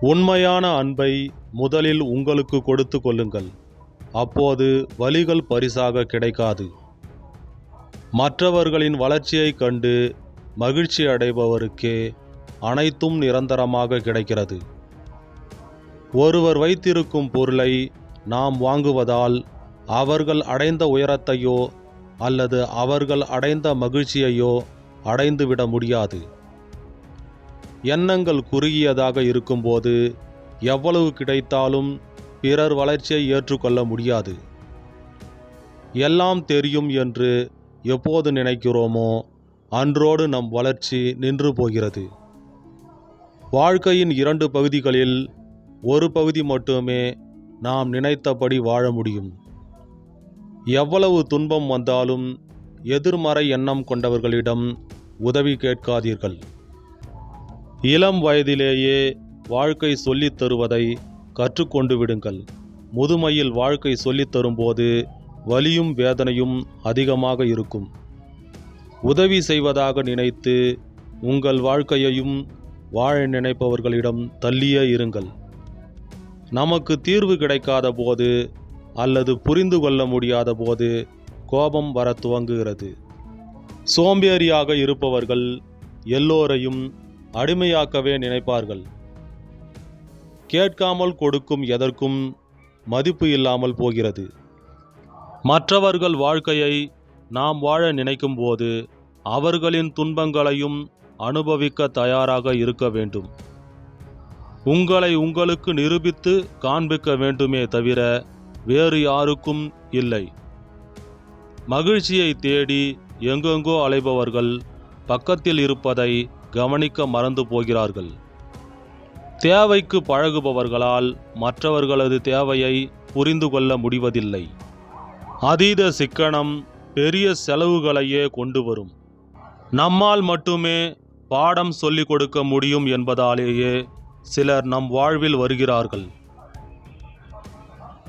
உண்மையான அன்பை முதலில் உங்களுக்கு கொடுத்து கொள்ளுங்கள். அப்போது வழிகள் பரிசாக கிடைக்காது. மற்றவர்களின் வளர்ச்சியைக் கண்டு மகிழ்ச்சி அடைபவருக்கே அனைத்தும் நிரந்தரமாக கிடைக்கிறது. ஒருவர் வைத்திருக்கும் பொருளை நாம் வாங்குவதால் அவர்கள் அடைந்த உயரத்தையோ அல்லது அவர்கள் அடைந்த மகிழ்ச்சியையோ அடைந்துவிட முடியாது. எண்ணங்கள் குறுகியதாக இருக்கும்போது எவ்வளவு கிடைத்தாலும் பிறர் வளர்ச்சியை ஏற்றுக்கொள்ள முடியாது. எல்லாம் தெரியும் என்று எப்போது நினைக்கிறோமோ அன்றோடு நம் வளர்ச்சி நின்று போகிறது. வாழ்க்கையின் இரண்டு பகுதிகளில் ஒரு பகுதி மட்டுமே நாம் நினைத்தபடி வாழ முடியும். எவ்வளவு துன்பம் வந்தாலும் எதிர்மறை எண்ணம் கொண்டவர்களிடம் உதவி கேட்காதீர்கள். இளம் வயதிலேயே வாழ்க்கை சொல்லித் தருவதை கற்றுக்கொண்டு விடுங்கள். முதுமையில் வாழ்க்கை சொல்லித் தரும்போது வலியும் வேதனையும் அதிகமாக இருக்கும். உதவி செய்வதாக நினைத்து உங்கள் வாழ்க்கையையும் வாழ நினைப்பவர்களிடம் தள்ளியே இருங்கள். நமக்கு தீர்வு கிடைக்காத போது அல்லது புரிந்து கொள்ள முடியாத போது கோபம் வர துவங்குகிறது. சோம்பேறியாக இருப்பவர்கள் எல்லோரையும் அடிமையாக்கவே நினைப்பார்கள். கேட்காமல் கொடுக்கும் எதற்கும் மதிப்பு இல்லாமல் போகிறது. மற்றவர்கள் வாழ்க்கையை நாம் வாழ நினைக்கும் போது அவர்களின் துன்பங்களையும் அனுபவிக்க தயாராக இருக்க வேண்டும். உங்களை உங்களுக்கு நிரூபித்து காண்பிக்க வேண்டுமே தவிர வேறு யாருக்கும் இல்லை. மகிழ்ச்சியை தேடி எங்கெங்கோ அலைபவர்கள் பக்கத்தில் இருப்பதை கவனிக்க மறந்து போகிறார்கள். தேவைக்கு பழகுபவர்களால் மற்றவர்களது தேவையை புரிந்து கொள்ள முடிவதில்லை. அதீத சிக்கனம் பெரிய செலவுகளையே கொண்டு வரும். நம்மால் மட்டுமே பாடம் சொல்லிக் கொடுக்க முடியும் என்பதாலேயே சிலர் நம் வாழ்வில் வருகிறார்கள்.